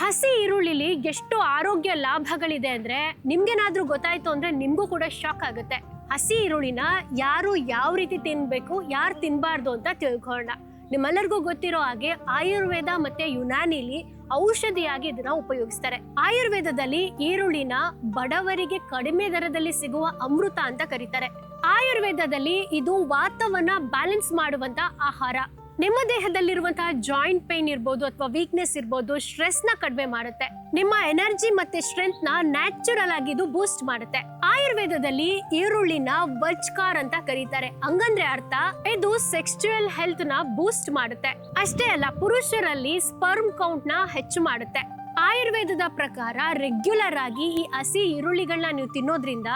ಹಸಿ ಈರುಳ್ಳಿಲಿ ಎಷ್ಟು ಆರೋಗ್ಯ ಲಾಭಗಳಿದೆ ಅಂದ್ರೆ ನಿಮ್ಗೇನಾದ್ರೂ ಗೊತ್ತಾಯ್ತು ಅಂದ್ರೆ ನಿಮ್ಗೂ ಕೂಡ ಶಾಕ್ ಆಗುತ್ತೆ. ಹಸಿ ಈರುಳ್ಳಿನ ಯಾರು ಯಾವ ರೀತಿ ತಿನ್ಬೇಕು, ಯಾರು ತಿನ್ಬಾರ್ದು ಅಂತ ತಿಳ್ಕೊಳ್ಳೋಣ. ನಿಮ್ಮೆಲ್ಲರಿಗೂ ಗೊತ್ತಿರೋ ಹಾಗೆ ಆಯುರ್ವೇದ ಮತ್ತೆ ಯುನಾನಿಲಿ ಔಷಧಿಯಾಗಿ ಇದನ್ನ ಉಪಯೋಗಿಸ್ತಾರೆ. ಆಯುರ್ವೇದದಲ್ಲಿ ಈರುಳ್ಳಿನ ಬಡವರಿಗೆ ಕಡಿಮೆ ದರದಲ್ಲಿ ಸಿಗುವ ಅಮೃತ ಅಂತ ಕರೀತಾರೆ. ಆಯುರ್ವೇದದಲ್ಲಿ ಇದು ವಾತವನ್ನ ಬ್ಯಾಲೆನ್ಸ್ ಮಾಡುವಂತ ಆಹಾರ. ನಿಮ್ಮ ದೇಹದಲ್ಲಿರುವಂತಹ ಜಾಯಿಂಟ್ ಪೇನ್ ಇರ್ಬೋದು ಅಥವಾ ವೀಕ್ನೆಸ್ ಇರ್ಬೋದು ಸ್ಟ್ರೆಸ್ನ ಕಡಿಮೆ ಮಾಡುತ್ತೆ. ನಿಮ್ಮ ಎನರ್ಜಿ ಮತ್ತೆ ಸ್ಟ್ರೆಂತ್ನ ನ್ಯಾಚುರಲ್ ಆಗಿ ಇದು ಬೂಸ್ಟ್ ಮಾಡುತ್ತೆ. ಆಯುರ್ವೇದದಲ್ಲಿ ಈರುಳ್ಳಿನ ವಜ್ಕಾರ್ ಅಂತ ಕರೀತಾರೆ. ಹಂಗಂದ್ರೆ ಅರ್ಥ, ಇದು ಸೆಕ್ಸ್ಚುಯಲ್ ಹೆಲ್ತ್ನ ಬೂಸ್ಟ್ ಮಾಡುತ್ತೆ. ಅಷ್ಟೇ ಅಲ್ಲ, ಪುರುಷರಲ್ಲಿ ಸ್ಪರ್ಮ್ ಕೌಂಟ್ನ ಹೆಚ್ಚು ಮಾಡುತ್ತೆ. ಆಯುರ್ವೇದದ ಪ್ರಕಾರ ರೆಗ್ಯುಲರ್ ಆಗಿ ಈ ಹಸಿ ಈರುಳ್ಳಿಗಳನ್ನ ನೀವು ತಿನ್ನೋದ್ರಿಂದ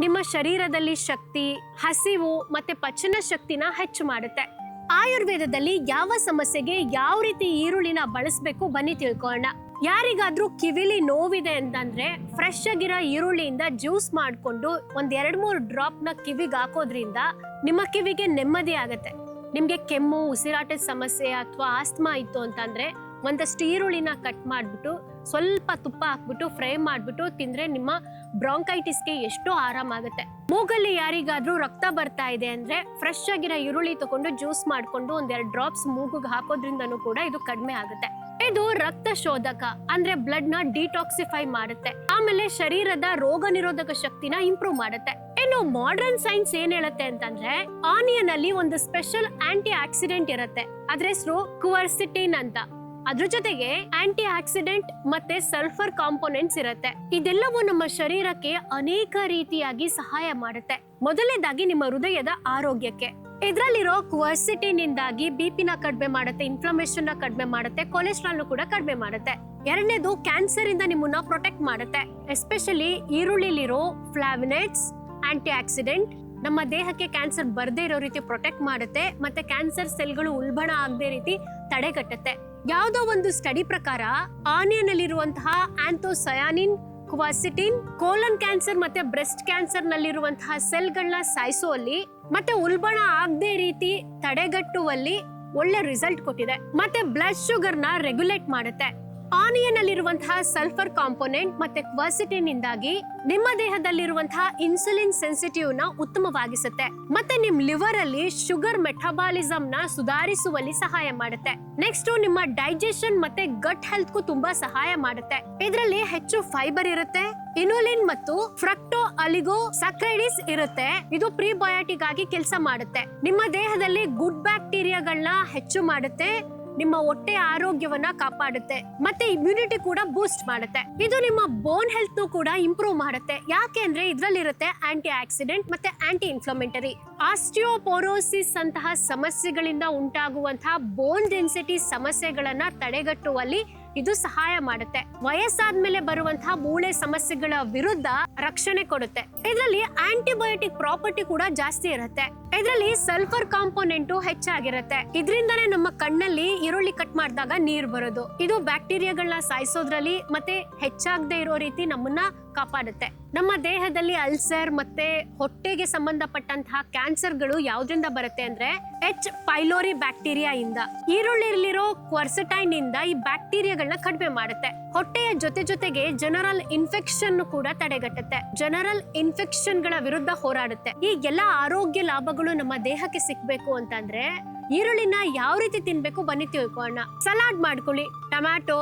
ನಿಮ್ಮ ಶರೀರದಲ್ಲಿ ಶಕ್ತಿ, ಹಸಿವು ಮತ್ತೆ ಪಚನ ಶಕ್ತಿನ ಹೆಚ್ಚು ಮಾಡುತ್ತೆ. ಆಯುರ್ವೇದದಲ್ಲಿ ಯಾವ ಸಮಸ್ಯೆಗೆ ಯಾವ ರೀತಿ ಈರುಳ್ಳಿನ ಬಳಸಬೇಕು ಬನ್ನಿ ತಿಳ್ಕೊಳ್ಳೋಣ. ಯಾರಿಗಾದ್ರೂ ಕಿವಿಲಿ ನೋವಿದೆ ಅಂತಂದ್ರೆ ಫ್ರೆಶ್ ಆಗಿರೋ ಈರುಳ್ಳಿಯಿಂದ ಜ್ಯೂಸ್ ಮಾಡಿಕೊಂಡು ಒಂದ್ ಎರಡ್ ಮೂರು ಡ್ರಾಪ್ನ ಕಿವಿಗೆ ಹಾಕೋದ್ರಿಂದ ನಿಮ್ಮ ಕಿವಿಗೆ ನೆಮ್ಮದಿ ಆಗುತ್ತೆ. ನಿಮ್ಗೆ ಕೆಮ್ಮು, ಉಸಿರಾಟದ ಸಮಸ್ಯೆ ಅಥವಾ ಆಸ್ತಮಾ ಇತ್ತು ಅಂತಂದ್ರೆ ಒಂದಷ್ಟು ಈರುಳ್ಳಿನ ಕಟ್ ಮಾಡ್ಬಿಟ್ಟು ಸ್ವಲ್ಪ ತುಪ್ಪ ಹಾಕ್ಬಿಟ್ಟು ಫ್ರೈ ಮಾಡ್ಬಿಟ್ಟು ತಿಂದ್ರೆ ನಿಮ್ಮ ಬ್ರಾಂಕೈಟಿಸ್ಗೆ ಎಷ್ಟೋ ಆರಾಮಾಗುತ್ತೆ ಮೂಗಲ್ಲಿ ಯಾರಿಗಾದ್ರೂ ರಕ್ತ ಬರ್ತಾ ಇದೆ ಅಂದ್ರೆ ಫ್ರೆಶ್ ಆಗಿರೋ ಈರುಳ್ಳಿ ತಗೊಂಡು ಜ್ಯೂಸ್ ಮಾಡ್ಕೊಂಡು ಒಂದೆರಡು ಡ್ರಾಪ್ಸ್ ಮೂಗಿಗೆ ಹಾಕೋದ್ರಿಂದನೂ ಕೂಡ ಇದು ಕಡಿಮೆ ಆಗುತ್ತೆ. ಇದು ರಕ್ತ ಶೋಧಕ ಅಂದ್ರೆ ಬ್ಲಡ್ನ ಡಿಟಾಕ್ಸಿಫೈ ಮಾಡುತ್ತೆ. ಆಮೇಲೆ ಶರೀರದ ರೋಗ ನಿರೋಧಕ ಶಕ್ತಿನ ಇಂಪ್ರೂವ್ ಮಾಡುತ್ತೆ. ಇನ್ನು ಮಾಡರ್ನ್ ಸೈನ್ಸ್ ಏನ್ ಹೇಳುತ್ತೆ ಅಂತಂದ್ರೆ ಆನಿಯನ್ ಅಲ್ಲಿ ಒಂದು ಸ್ಪೆಷಲ್ ಆಂಟಿ ಆಕ್ಸಿಡೆಂಟ್ ಇರುತ್ತೆ. ಅದ್ರ ಹೆಸರು ಕುವರ್ಸಿಟಿನ್ ಅಂತ. ಅದ್ರ ಜೊತೆಗೆ ಆಂಟಿ ಆಕ್ಸಿಡೆಂಟ್ ಮತ್ತೆ ಸಲ್ಫರ್ ಕಾಂಪೋನೆಂಟ್ಸ್ ಇರುತ್ತೆ. ಇದೆಲ್ಲವೂ ನಮ್ಮ ಶರೀರಕ್ಕೆ ಅನೇಕ ರೀತಿಯಾಗಿ ಸಹಾಯ ಮಾಡುತ್ತೆ. ಮೊದಲನೇದಾಗಿ ನಿಮ್ಮ ಹೃದಯದ ಆರೋಗ್ಯಕ್ಕೆ. ಇದರಲ್ಲಿರೋ ಕ್ವರ್ಸಿಟಿನ್ ಇಂದಾಗಿ ಬಿಪಿನ ಕಡಿಮೆ ಮಾಡುತ್ತೆ ಇನ್ಫ್ಲಮೇಷನ್ನ ಕಡಿಮೆ ಮಾಡುತ್ತೆ ಕೊಲೆಸ್ಟ್ರಾಲ್ ಕೂಡ ಕಡಿಮೆ ಮಾಡುತ್ತೆ. ಎರಡನೇದು ಕ್ಯಾನ್ಸರ್ ಇಂದ ನಿಮ್ಮನ್ನ ಪ್ರೊಟೆಕ್ಟ್ ಮಾಡುತ್ತೆ. ಎಸ್ಪೆಷಲಿ ಈರುಳ್ಳಿಲಿರೋ ಫ್ಲಾವಿನೆಟ್ಸ್ ಆಂಟಿ ಆಕ್ಸಿಡೆಂಟ್ ನಮ್ಮ ದೇಹಕ್ಕೆ ಕ್ಯಾನ್ಸರ್ ಬರದೇ ಇರೋ ರೀತಿ ಪ್ರೊಟೆಕ್ಟ್ ಮಾಡುತ್ತೆ, ಮತ್ತೆ ಕ್ಯಾನ್ಸರ್ ಸೆಲ್ಗಳು ಉಲ್ಬಣ ಆಗದೆ ರೀತಿ ತಡೆಗಟ್ಟುತ್ತೆ. ಯಾವುದೋ ಒಂದು ಸ್ಟಡಿ ಪ್ರಕಾರ ಆನಿಯನ್ ಅಲ್ಲಿರುವಂತಹ ಆಂಥೋಸಯಾನಿನ್ ಕ್ವಾಸಿಟಿನ್ ಕೋಲನ್ ಕ್ಯಾನ್ಸರ್ ಮತ್ತೆ ಬ್ರೆಸ್ಟ್ ಕ್ಯಾನ್ಸರ್ ನಲ್ಲಿರುವಂತಹ ಸೆಲ್ಗಳನ್ನ ಸಾಯಿಸುವಲ್ಲಿ ಮತ್ತೆ ಉಲ್ಬಣ ಆಗದೆ ರೀತಿ ತಡೆಗಟ್ಟುವಲ್ಲಿ ಒಳ್ಳೆ ರಿಸಲ್ಟ್ ಕೊಟ್ಟಿದೆ. ಮತ್ತೆ ಬ್ಲಡ್ನ ರೆಗ್ಯುಲೇಟ್ ಮಾಡುತ್ತೆ. ಆನಿಯನ್ ಅಲ್ಲಿರುವಂತಹ ಸಲ್ಫರ್ ಕಾಂಪೋನೆಂಟ್ ಮತ್ತೆ ಕ್ವಾಸಿಟಿನ್ ಇಂದಾಗಿ ನಿಮ್ಮ ದೇಹದಲ್ಲಿರುವಂತಹ ಇನ್ಸುಲಿನ್ ಸೆನ್ಸಿಟಿವ್ನ ಉತ್ತಮವಾಗಿಸುತ್ತೆ. ಮತ್ತೆ ನಿಮ್ ಲಿವರ್ ಅಲ್ಲಿ ಶುಗರ್ ಮೆಟಬಾಲಿಸಮ್ನ ಸುಧಾರಿಸುವಲ್ಲಿ ಸಹಾಯ ಮಾಡುತ್ತೆ. ನೆಕ್ಸ್ಟ್ ನಿಮ್ಮ ಡೈಜೆಷನ್ ಮತ್ತೆ ಗಟ್ ಹೆಲ್ತ್ ಗೂ ತುಂಬಾ ಸಹಾಯ ಮಾಡುತ್ತೆ. ಇದರಲ್ಲಿ ಹೆಚ್ಚು ಫೈಬರ್ ಇರುತ್ತೆ ಇನುಲಿನ್ ಮತ್ತು ಫ್ರಕ್ಟೋ ಅಲಿಗೋ ಸಕ್ರೈಡಿಸ್ ಇರುತ್ತೆ. ಇದು ಪ್ರಿಬಯೋಟಿಕ್ ಆಗಿ ಕೆಲಸ ಮಾಡುತ್ತೆ. ನಿಮ್ಮ ದೇಹದಲ್ಲಿ ಗುಡ್ ಬ್ಯಾಕ್ಟೀರಿಯಾಗಳನ್ನ ಹೆಚ್ಚು ಮಾಡುತ್ತೆ ನಿಮ್ಮ ಹೊಟ್ಟೆ ಆರೋಗ್ಯವನ್ನ ಕಾಪಾಡುತ್ತೆ, ಮತ್ತೆ ಇಮ್ಯುನಿಟಿ ಕೂಡ ಬೂಸ್ಟ್ ಮಾಡುತ್ತೆ. ಇದು ನಿಮ್ಮ ಬೋನ್ ಹೆಲ್ತ್ ಕೂಡ ಇಂಪ್ರೂವ್ ಮಾಡುತ್ತೆ. ಯಾಕೆ ಅಂದ್ರೆ ಇದ್ರಲ್ಲಿರುತ್ತೆ ಆಂಟಿ ಆಕ್ಸಿಡೆಂಟ್ ಮತ್ತೆ ಆಂಟಿ ಇನ್ಫ್ಲಮೆಂಟರಿ ಆಸ್ಟಿಯೋಪೋರೋಸಿಸ್ ಅಂತಹ ಸಮಸ್ಯೆಗಳಿಂದ ಉಂಟಾಗುವಂತಹ ಬೋನ್ ಡೆನ್ಸಿಟಿ ಸಮಸ್ಯೆಗಳನ್ನ ತಡೆಗಟ್ಟುವಲ್ಲಿ ಇದು ಸಹಾಯ ಮಾಡುತ್ತೆ. ವಯಸ್ಸಾದ್ಮೇಲೆ ಬರುವಂತಹ ಮೂಳೆ ಸಮಸ್ಯೆಗಳ ವಿರುದ್ಧ ರಕ್ಷಣೆ ಕೊಡುತ್ತೆ. ಇದರಲ್ಲಿ ಆಂಟಿಬಯೋಟಿಕ್ ಪ್ರಾಪರ್ಟಿ ಕೂಡ ಜಾಸ್ತಿ ಇರುತ್ತೆ. ಇದರಲ್ಲಿ ಸಲ್ಫರ್ ಕಾಂಪೋನೆಂಟು ಹೆಚ್ಚಾಗಿರುತ್ತೆ. ಇದರಿಂದನೇ ನಮ್ಮ ಕಣ್ಣಲ್ಲಿ ಈರುಳ್ಳಿ ಕಟ್ ಮಾಡಿದಾಗ ನೀರ್ ಬರೋದು. ಇದು ಬ್ಯಾಕ್ಟೀರಿಯಾಗಳನ್ನ ಸಾಯಿಸೋದ್ರಲ್ಲಿ ಮತ್ತೆ ಹೆಚ್ಚಾಗದೆ ಇರೋ ರೀತಿ ನಮ್ಮನ್ನ ಕಾಪಾಡುತ್ತೆ. ನಮ್ಮ ದೇಹದಲ್ಲಿ ಅಲ್ಸರ್ ಮತ್ತೆ ಹೊಟ್ಟೆಗೆ ಸಂಬಂಧಪಟ್ಟಂತಹ ಕ್ಯಾನ್ಸರ್ಗಳು ಯಾವ್ದ್ರಿಂದ ಬರುತ್ತೆ ಅಂದ್ರೆ ಎಚ್ ಪೈಲೋರಿ ಬ್ಯಾಕ್ಟೀರಿಯಾ ಇಂದ. ಈರುಳ್ಳಿಲಿರೋ ಕ್ವರ್ಸಟೈನ್ ಇಂದ ಈ ಬ್ಯಾಕ್ಟೀರಿಯಾಗಳನ್ನ ಕಡಿಮೆ ಮಾಡುತ್ತೆ. ಹೊಟ್ಟೆಯ ಜೊತೆ ಜೊತೆಗೆ ಜನರಲ್ ಇನ್ಫೆಕ್ಷನ್ ಕೂಡ ತಡೆಗಟ್ಟುತ್ತೆ. ಜನರಲ್ ಇನ್ಫೆಕ್ಷನ್ಗಳ ವಿರುದ್ಧ ಹೋರಾಡುತ್ತೆ. ಈ ಎಲ್ಲಾ ಆರೋಗ್ಯ ಲಾಭಗಳು ನಮ್ಮ ದೇಹಕ್ಕೆ ಸಿಕ್ಬೇಕು ಅಂತಂದ್ರೆ ಈರುಳ್ಳಿನ ಯಾವ ರೀತಿ ತಿನ್ಬೇಕು ಬನ್ನಿ ತಿಳ್ಕೊಳ್ಳೋಣ. ಸಲಾಡ್ ಮಾಡ್ಕೊಳ್ಳಿ. ಟೊಮ್ಯಾಟೊ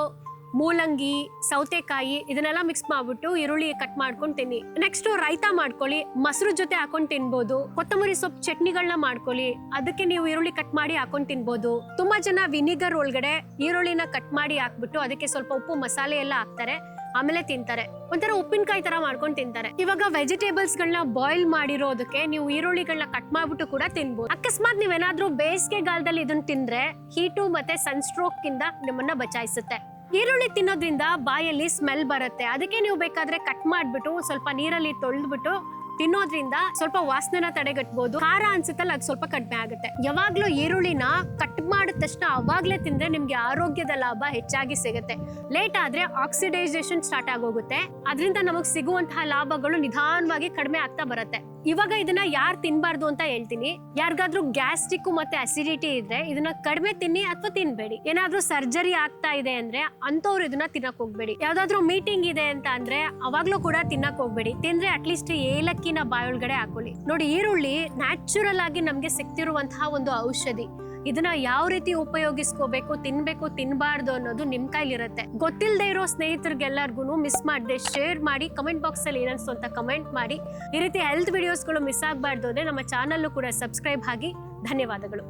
ಮೂಲಂಗಿ, ಸೌತೆಕಾಯಿ ಇದನ್ನೆಲ್ಲ ಮಿಕ್ಸ್ ಮಾಡ್ಬಿಟ್ಟು ಈರುಳ್ಳಿ ಕಟ್ ಮಾಡ್ಕೊಂಡು ತಿನ್ನಿ. ನೆಕ್ಸ್ಟ್ ರೈತ ಮಾಡ್ಕೊಳ್ಳಿ, ಮೊಸರು ಜೊತೆ ಹಾಕೊಂಡು ತಿನ್ಬೋದು. ಕೊತ್ತಂಬರಿ ಸೊಪ್ಪು ಚಟ್ನಿಗಳನ್ನ ಮಾಡ್ಕೊಳ್ಳಿ. ಅದಕ್ಕೆ ನೀವು ಈರುಳ್ಳಿ ಕಟ್ ಮಾಡಿ ಹಾಕೊಂಡು ತಿನ್ಬೋದು. ತುಂಬಾ ಜನ ವಿನಿಗರ್ ಒಳಗಡೆ ಈರುಳ್ಳಿನ ಕಟ್ ಮಾಡಿ ಹಾಕ್ಬಿಟ್ಟು ಅದಕ್ಕೆ ಸ್ವಲ್ಪ ಉಪ್ಪು ಮಸಾಲೆ ಎಲ್ಲ ಹಾಕ್ತಾರೆ. ಆಮೇಲೆ ತಿಂತಾರೆ. ಒಂಥರ ಉಪ್ಪಿನಕಾಯಿ ತರ ಮಾಡ್ಕೊಂಡು ತಿಂತಾರೆ. ಇವಾಗ ವೆಜಿಟೇಬಲ್ಸ್ ಗಳನ್ನ ಬಾಯ್ಲ್ ಮಾಡಿರೋದಕ್ಕೆ ನೀವು ಈರುಳ್ಳಿಗಳನ್ನ ಕಟ್ ಮಾಡ್ಬಿಟ್ಟು ಕೂಡ ತಿನ್ಬೋದು. ಅಕಸ್ಮಾತ್ ನೀವೇನಾದ್ರೂ ಬೇಸಿಗೆಗಾಲದಲ್ಲಿ ಇದನ್ನ ತಿಂದ್ರೆ ಹೀಟು ಮತ್ತೆ ಸನ್ಸ್ಟ್ರೋಕ್ ಇಂದ ನಿಮ್ಮನ್ನ ಬಚಾಯಿಸುತ್ತೆ. ಈರುಳ್ಳಿ ತಿನ್ನೋದ್ರಿಂದ ಬಾಯಲ್ಲಿ ಸ್ಮೆಲ್ ಬರುತ್ತೆ. ಅದಕ್ಕೆ ನೀವು ಬೇಕಾದ್ರೆ ಕಟ್ ಮಾಡಿಬಿಟ್ಟು ಸ್ವಲ್ಪ ನೀರಲ್ಲಿ ತೊಳೆದ್ಬಿಟ್ಟು ತಿನ್ನೋದ್ರಿಂದ ಸ್ವಲ್ಪ ವಾಸನೆನ ತಡೆಗಟ್ಬೋದು. ಖಾರ ಅನ್ಸುತ್ತಲ್ಲ, ಅದು ಸ್ವಲ್ಪ ಕಡಿಮೆ ಆಗುತ್ತೆ. ಯಾವಾಗ್ಲೂ ಈರುಳ್ಳಿನ ಕಟ್ ಮಾಡಿದ ತಕ್ಷಣ ಅವಾಗ್ಲೇ ತಿಂದ್ರೆ ನಿಮ್ಗೆ ಆರೋಗ್ಯದ ಲಾಭ ಹೆಚ್ಚಾಗಿ ಸಿಗುತ್ತೆ. ಲೇಟ್ ಆದ್ರೆ ಆಕ್ಸಿಡೈಸೇಷನ್ ಸ್ಟಾರ್ಟ್ ಆಗೋಗುತ್ತೆ. ಅದರಿಂದ ನಮಗ್ ಸಿಗುವಂತಹ ಲಾಭಗಳು ನಿಧಾನವಾಗಿ ಕಡಿಮೆ ಆಗ್ತಾ ಬರುತ್ತೆ. ಇವಾಗ ಇದನ್ನ ಯಾರು ತಿನ್ನಬಾರ್ದು ಅಂತ ಹೇಳ್ತೀನಿ. ಯಾರಿಗಾದ್ರೂ ಗ್ಯಾಸ್ಟ್ರಿಕ್ ಮತ್ತೆ ಅಸಿಡಿಟಿ ಇದ್ರೆ ಇದನ್ನ ಕಡಿಮೆ ತಿನ್ನಿ ಅಥವಾ ತಿನ್ಬೇಡಿ. ಏನಾದ್ರೂ ಸರ್ಜರಿ ಆಗ್ತಾ ಇದೆ ಅಂದ್ರೆ ಅಂತವ್ರು ಇದನ್ನ ತಿನ್ನಕ್ ಹೋಗ್ಬೇಡಿ. ಯಾವ್ದಾದ್ರು ಮೀಟಿಂಗ್ ಇದೆ ಅಂತ ಅಂದ್ರೆ ಅವಾಗ್ಲೂ ಕೂಡ ತಿನ್ನಕ್ ಹೋಗ್ಬೇಡಿ. ತಿಂದ್ರೆ ಅಟ್ಲೀಸ್ಟ್ ಏಲಕ್ಕಿನ ಬಾಯೊಳಗಡೆ ಹಾಕೊಳ್ಳಿ. ನೋಡಿ ಈರುಳ್ಳಿ ನ್ಯಾಚುರಲ್ ಆಗಿ ನಮ್ಗೆ ಸಿಕ್ತಿರುವಂತಹ ಒಂದು ಔಷಧಿ. ಇದನ್ನ ಯಾವ ರೀತಿ ಉಪಯೋಗಿಸ್ಕೋಬೇಕು, ತಿನ್ಬೇಕು, ತಿನ್ಬಾರ್ದು ಅನ್ನೋದು ನಿಮ್ ಕೈಲಿರುತ್ತೆ. ಗೊತ್ತಿಲ್ಲದೆ ಇರೋ ಸ್ನೇಹಿತರಿಗೆಲ್ಲರಿಗೂ ಮಿಸ್ ಮಾಡದೆ ಶೇರ್ ಮಾಡಿ ಕಮೆಂಟ್ ಬಾಕ್ಸ್ ಅಲ್ಲಿ ಏನನ್ಸು ಅಂತ ಕಮೆಂಟ್ ಮಾಡಿ. ಈ ರೀತಿ ಹೆಲ್ತ್ ವಿಡಿಯೋಸ್ಗಳು ಮಿಸ್ ಆಗಬಾರ್ದು ಅಂದ್ರೆ ನಮ್ಮ ಚಾನಲ್ ಕೂಡ ಸಬ್ಸ್ಕ್ರೈಬ್ ಆಗಿ. ಧನ್ಯವಾದಗಳು.